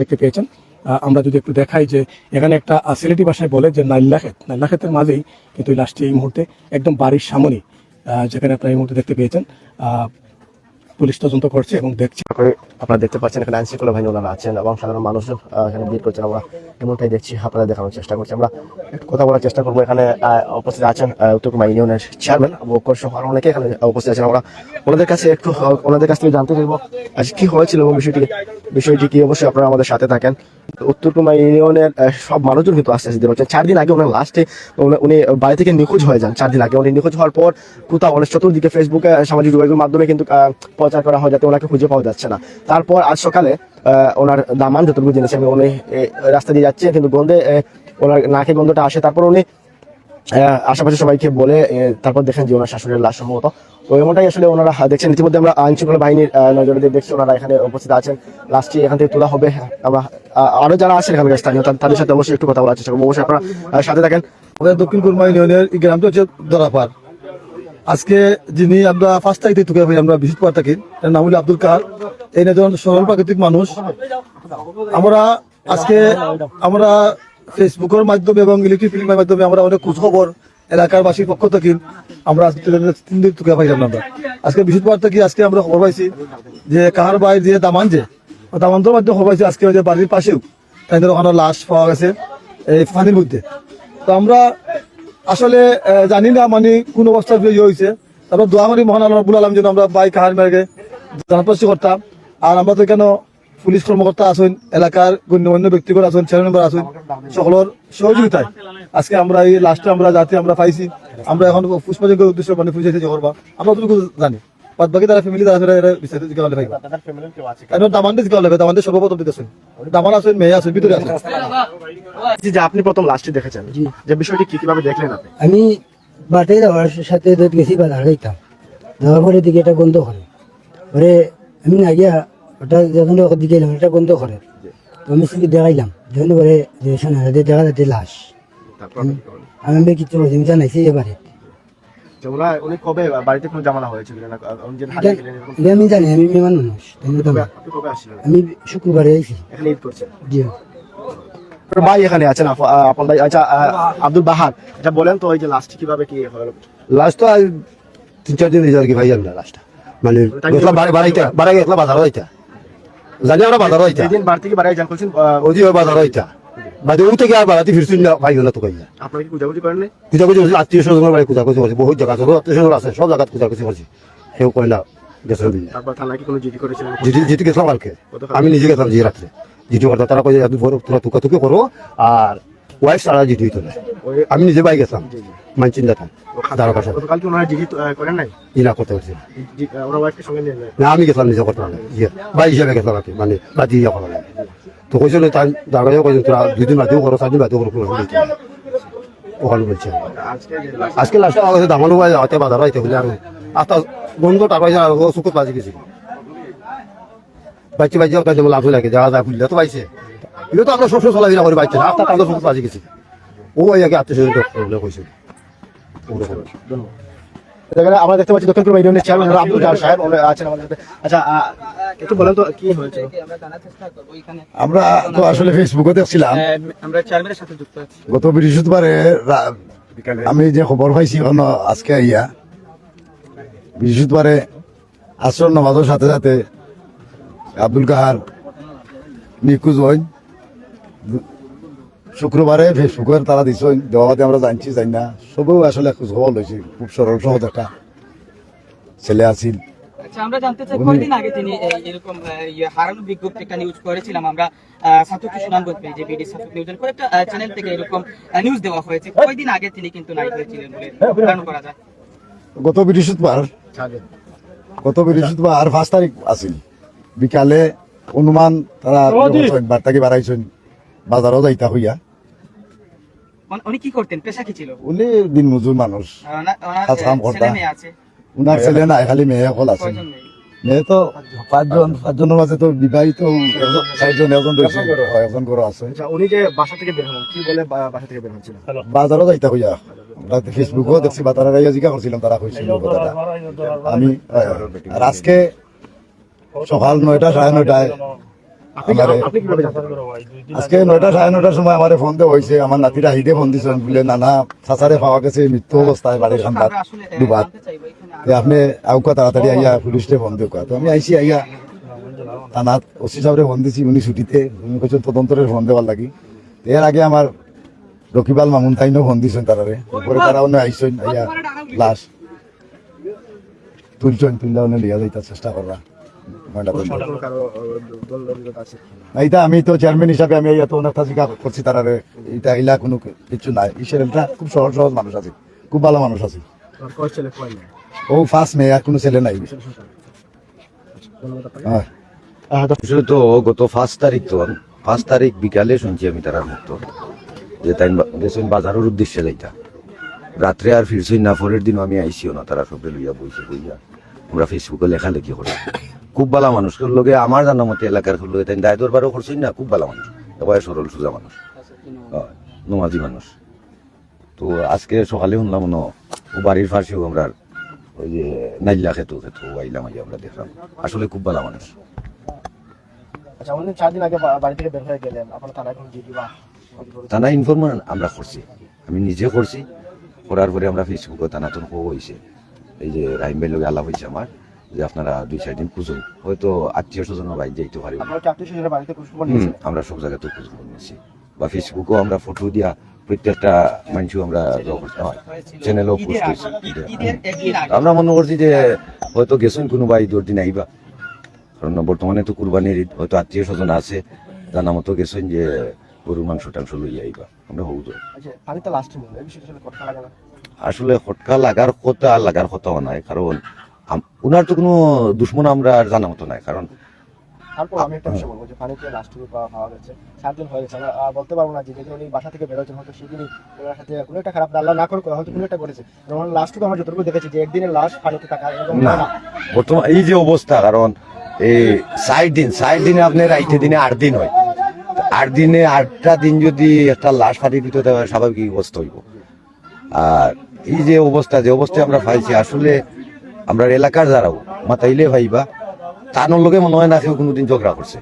দেখতে পেয়েছেন। আমরা যদি একটু দেখাই যে এখানে একটা সিলেটি ভাষায় বলে যে নাইল্লাখেত নাইল্লাখেতের মাঝেই কিন্তু এই লাশটি এই মুহূর্তে একদম বাড়ির সামনে যেখানে আপনারা এই মুহূর্তে দেখতে পেয়েছেন। পুলিশ তদন্ত করছে এবং দেখছে। আপনারা দেখতে পাচ্ছেন এখানে আইন শৃঙ্খলা বাহিনী ওনারা আছেন এবং সাধারণ মানুষজন এখানে ভিড় করছেন। আমরা এমনটাই দেখছি আপনারা দেখানোর চেষ্টা করছি। আমরা একটু কথা বলার চেষ্টা করব। এখানে উপস্থিত আছেন উত্তর কুমার ইউনিয়নের চেয়ারম্যান বকর সহ আরও অনেকে এখানে উপস্থিত আছেন। আমরা ওনাদের কাছে একটু ওনাদের কাছ থেকে জানতে চাইব আজ কি হয়েছিল এবং বিষয়টি বিষয়টি কি? অবশ্যই আপনারা আমাদের সাথে থাকেন। উত্তর কুমার ইউনিয়নের সব মানুষজন কিন্তু আস্তে আস্তে হচ্ছেন চার দিন আগে ওনার লাস্টে উনি বাড়ি থেকে নিখোঁজ হয়ে যান চার দিন আগে। উনি নিখোঁজ হওয়ার পর কোথাও অনেক চতুর্দিকে ফেসবুকে সামাজিক যোগাযোগের মাধ্যমে কিন্তু প্রচার করা হয় যাতে ওনাকে খুঁজে পাওয়া যাচ্ছে না। তারপর আজ সকালে ওনার দামান যতটুকু জেনেছি আমি উনি রাস্তা দিয়ে যাচ্ছেন, কিন্তু গন্ধে ওনার নাকে গন্ধটা আসে। তারপর উনি আশেপাশে সবাইকে বলে তারপর দেখেন যে ওনার শাশুড়ির লাশ সম্ভবত। তো এমনটাই আসলে ওনারা দেখছেন। ইতিমধ্যে আমরা আইন শৃঙ্খলা বাহিনীর নজরে দেখছি, ওনারা এখানে উপস্থিত আছেন। লাস্টটি এখান থেকে তোলা হবে। আমরা আরও যারা আছেন এখানকার স্থানীয় তাদের সাথে অবশ্যই একটু কথা বলার চেষ্টা করব। অবশ্যই আপনারা সাথে থাকেন। আমাদের দক্ষিণ কুরমা ইউনিয়নের গ্রামটা হচ্ছে দরাপাড়। আজকে যিনি আমরা ফার্স্ট তারিখ থেকে ভাই আমরা বৃহস্পতিবার থাকি, তার নাম হলো আব্দুল কার। এই একজন সরল প্রাকৃতিক মানুষ। আমরা আজকে আমরা ফেসবুকের মাধ্যমে এবং ইলেকট্রিক ফিল্মের মাধ্যমে আমরা অনেক খোঁজ খবর এলাকার বাসীর পক্ষ থেকে আমরা তিন দিন তুকে পাইলাম আমরা। আজকে বৃহস্পতিবার থেকে, আজকে আমরা খবর পাইছি যে কাহার বাই যে দামান যে দামান্তর মাধ্যমে খবর পাইছি, আজকে যে বাড়ির পাশেও। তাদের ওখানে লাশ পাওয়া গেছে, এই পানির মধ্যে। তো আমরা আসলে জানি না মানে কোন অবস্থা ইয়ে হয়েছে তারপর দোয়া করি মহান রব্বুল যেন আমরা বাইক হার মেরে জানাপ্রাসি করতাম। আর আমরা তো কেন পুলিশ কর্মকর্তা আছেন, এলাকার গণ্যমান্য ব্যক্তিগত আছেন ছেলে মেম্বার আছেন, সকলের সহযোগিতায়। আজকে আমরা এই লাস্টে আমরা যাতে আমরা পাইছি। আমরা এখন পুষ্পযোগ্য উদ্দেশ্যে মানে পুজো করবা আমরা জানি। বাদ বাকি তারা ফ্যামিলি তারা এরা বিস্তারিত জিজ্ঞাসা করলে পাইবা কারণ দামানদের জিজ্ঞাসা করলে দামানদের সর্বপ্রথম দিতেছেন দামান আছেন মেয়ে আছেন ভিতরে আছেন জি, যে আপনি প্রথম লাস্টে দেখেছেন। যে বিষয়টি কি কীভাবে দেখলেন আপনি? আমি বাটে যাওয়ার সাথে দুধ গেছি বাজার খাইতাম যাওয়ার পরে দিকে এটা গন্ধ করে। পরে আমি না গিয়া ওটা যখন দিকে এলাম এটা গন্ধ করে। তো আমি সেদিকে দেখাইলাম। যখন পরে দেখা যাচ্ছে লাশ। আমি কিছু জানাইছি এবারে। যে ওনার উনি কবে বাড়িতে কোনো জামালা হয়েছিল না উনি যে হারিয়ে গেলেন এরকম আমি জানি আমি মানুষ না আপনি কবে আসছিলেন? আমি শুক্রবারে আইছি। এখানে ঈদ করছেন? জি। আপনার ভাই এখানে আছেন আপন ভাই আচ্ছা আব্দুল বাহার। এটা বলেন তো ওই যে লাস্ট কীভাবে কি হলো? লাস্ট তো তিন চার দিন আর কি ভাই জানি না লাস্টটা মানে গেছিলাম বাড়ি বাড়াইতে বাড়াই গেছিলাম বাজার হইতা। জানি আমরা বাজার হইতা। যেদিন বাড়ি থেকে বাড়ি যান করছেন? ওই বাজার হইতা। বাদে থেকে আর বাড়াতে ফিরছি না ভাই না তো কইয়া আপনারা কি খুঁজাখুঁজি করেন নাই? পূজা করছি আত্মীয় স্বজনের বাড়ি পূজা করছি বহুত জায়গা আছে আত্মীয় স্বজন আছে সব জায়গা পূজা করছি। করছি সেও কয় না গেছিলাম দিন। তারপর থানায় কি কোনো জিডি করেছিলেন জিটি জিটি গেছিলাম কালকে। আমি নিজে গেছিলাম জি রাত্রে। জিটি করতাম তারা তুমি বড় তোরা তুকা তুকে করো আর ওয়াইফ সারা জিটি হইতো না। আমি নিজে বাই গেছিলাম দাঁড়া গতকাল ওনারা জিডি করেন নাই? ইনা করতে পারছি না। জি- আহ, ওরা ওয়াইফকে সঙ্গে নিয়ে না আমি গেছিলাম নিজে করতে পারলাম ইয়ে ভাই হিসাবে গেছিলাম আর কি মানে বাদি লাগে তো কইছিল তাই দাঁড়াইও কইছিল তোরা দুই দিন বাদেও করো চার দিন বাদেও করো ওখানে বলছে আজকে যে লাস্টে আমার দামানো ভাই হাতে বাজার হইতে বলে আমি আস্তা গন্ধ টাকা পয়সা চুকুত বাজি গেছি বাইচে বাইচে তাই যেমন লাভ লাগে যাওয়া যায় বুঝলে তো পাইছে এগুলো তো আমরা সবসময় চলাফেরা করে না আপনার কাছে চুকুত বাজি গেছি ও আগে আত্মীয় স্বজন কইছে এখানে আমরা দেখতে পাচ্ছি দক্ষিণ পূর্ব ইউনিয়নের চেয়ারম্যান আব্দুল জাহার সাহেব। আছেন আমাদের সাথে। আচ্ছা একটু বলেন তো কি হয়েছিল আমরা তো আসলে ফেসবুকে দেখছিলাম। আমরা চেয়ারম্যানের সাথে যুক্ত আছি। গত বৃহস্পতিবারে আমি যে খবর পাইছি এখনও আজকে আইয়া বৃহস্পতিবারে আসর নামাজের সাথে সাথে আব্দুল কাহার নিখোঁজ হইন শুক্রবারে ফেসবুকের তারা দিছ দেওয়াতে আমরা জানছি জানি না। সবও আসলে খোঁজ খবর লইছি খুব সরল সহজ একটা ছেলে আছিল। আচ্ছা আমরা জানতে চাই কয়দিন আগে তিনি এরকম ইয়ে হারানো বিজ্ঞপ্তি একটা নিউজ করেছিলাম। আমরা আহ, সুনামগঞ্জ পেজে বিডি ছাত্র নিউজের করে চ্যানেল থেকে এরকম নিউজ দেওয়া হয়েছে। কয়দিন আগে তিনি কিন্তু নাই হয়েছিলেন বলে ধারণা করা যায়? গত বৃহস্পতিবার গত বৃহস্পতিবার পাঁচ তারিখ আছিল। বিকালে অনুমান তারা বার্তাকে বাড়াইছেন বাজারও যাইতা হইয়া। উনি- উনি কি করতেন? পেশা কি ছিল? উনি দিন মজুর মানুষ। ওনার- ওনার, কাম আহ, করতা। ছেলে মেয়ে আছে। উনার ছেলে নাই খালি মেয়ে সকল আছে। মেয়ে? তো পাঁচজন পাঁচজনের মাঝে তো বিবাহিত চারজন একজন রয়েছে হয়, একজন ঘর আছে। আচ্ছা উনি যে বাসা থেকে বের হন কি বলে বাসা থেকে বের হচ্ছিল বাজারও যাইতা হইয়া ফেসবুকও দেখছি বা তারা জিজ্ঞা করছিলাম তারা কইছিল কথাটা। আমি আর আজকে সকাল নয়টা সাড়ে নয়টায় আজকে নয়টা সাড়ে নয়টার সময় আমার ফোন দেওয়া হয়েছে আমার নাতিরা হিদে ফোন দিচ্ছেন বলে নানা চাচারে পাওয়া গেছে মৃত্যু অবস্থায় বাড়ির খান্দার আসলে আহ, দুবার আপনি আউকা তাড়াতাড়ি আইয়া পুলিশে ফোন দিও তো আমি আইসি আইয়া থানা ওসি সাহেবরে ফোন দিছি উনি ছুটিতে। উনি কৈছেন তদন্তরের ফোন দেওয়ার লাগি। এর আগে আমার রকিবাল মামুন তাইনও ফোন দিছেন তারারে। পরে তারা অন্য আইসেন আইয়া লাশ। তুলছেন তুললা অন্য লিয়া যাইতার চেষ্টা করবা এটা আমি তো চেয়ারম্যান হিসাবে আমি এত অনেক জিজ্ঞা করছি তারারে এটা ইলা কোনো কিছু নাই। ঈশ্বর খুব সহজ সহজ মানুষ আছে। খুব ভালো মানুষ আছে। ও ফার্স্ট মেয়ে আর কোনো ছেলে নাই। হ্যাঁ। আসলে তো গত পাঁচ তারিখ তো পাঁচ তারিখ বিকালে শুনছি আমি তারা মুক্ত। যে তাই গেছেন বাজারের উদ্দেশ্যে যাইতা। রাত্রে আর ফিরছই না পরের দিন আমি আইসিও না তারা সবে লইয়া বইছে বইয়া। আমরা ফেসবুকে লেখালেখি করি। খুব ভালো মানুষ। লগে আমার জানা মতে এলাকার লগে তাই দায় দরবারও করছই না খুব ভালো মানুষ। এবার সরল সোজা মানুষ। নমাজি মানুষ। তো আজকে সকালে শুনলাম ন ও বাড়ির ফাঁসিও আমরা ওই যে নাইল্লা খেতো খেতো আইলাম আইয়া আমরা দেখলাম। আসলে খুব ভালো মানুষ। আচ্ছা উনি চার দিন আগে বাড়ি থেকে বের হয়ে গেলেন। আপনার থানায় কোনো জিডি বা থানা ইনফরমেশন আমরা করছি। আমি নিজে করছি। করার পরে আমরা ফেসবুকে থানা তো হয়েছে। এই যে রাহিম ভাই লোক আলাপ হয়েছে আমার। যে আপনারা দুই চার দিন খুঁজুন। হয়তো আত্মীয় স্বজনের বাড়ি যাইতে পারি। আমরা সব জায়গাতে খোঁজ খবর নিয়েছি। বা ফেসবুকেও আমরা ফটো দিয়া প্রত্যেকটা মানুষও আমরা চ্যানেলও পোস্ট করছি আমরা মনে করছি যে হয়তো গেছেন কোনো বাড়ি দুর দিন আইবা। কারণ বর্তমানে তো কুরবানির ঈদ হয়তো আত্মীয় স্বজন আছে জানা মতো গেছেন যে গরুর মাংস টাংস লইয়া আইবা। আমরা হবু তো। আচ্ছা বাড়িতে লাস্ট মূল এই বিষয়ে আসলে হটকা লাগার কথা লাগার কথাও নাই। কারণ উনার তো কোনো দুশ্মন আমরা আর জানা মতো নাই কারণ তারপর আমি একটা বিষয় বলব যে লাস্ট পাওয়া গেছে সাত দিন হয়ে গেছে। আমরা বলতে পারব না যে যেদিন উনি বাসা থেকে বেরোচ্ছেন হয়তো সেদিনই ওনার সাথে কোনো একটা খারাপ আল্লাহ না হয়তো কোনো একটা করেছে। আমরা যতটুকু দেখেছি যে একদিনের থাকা এরকম না বর্তমান এই যে অবস্থা কারণ এই ষাট দিন ষাট দিনে আপনার আইতে দিনে আট দিন হয়। আট দিনে আটটা দিন যদি একটা লাশ ভিতরে থাকে, স্বাভাবিক অবস্থা হইব। আর এই যে অবস্থা যে অবস্থায় আমরা পাইছি আসলে আমরা এলাকার যারাও মাতাইলে ভাইবা তানোর লোকে মনে হয় না কেউ কোনোদিন ঝগড়া করছে।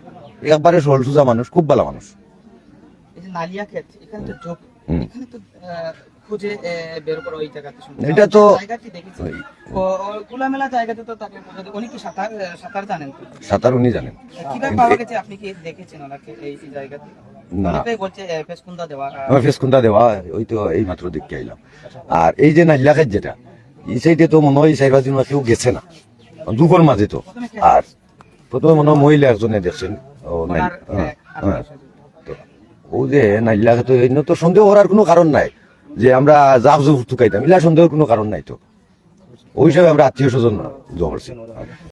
একবারে সরল সোজা মানুষ খুব ভালো মানুষ। এটা তো- সাঁতার উনি জানেন। ফেসকুন্দা দেওয়া ওই তো এই মাত্র দেখতে আইলাম আর এই যে নাইলা খেত যেটা এই সাইডে তো মনে হয় সাইড দিন কেউ গেছে না। দুপুর মাঝে তো। আর প্রথমে মনে হয় মহিলা একজনে দেখছেন। ও নাই। হ্যাঁ, হ্যাঁ। তো ও যে নাইলা তো এই তো সন্দেহ করার কোনো কারণ নাই। যে আমরা জাফ জুফ ঠুকাইতাম ইলা সন্দেহের কোনো কারণ নাই তো। ওই হিসাবে আমরা আত্মীয় স্বজন জোগাড়ছি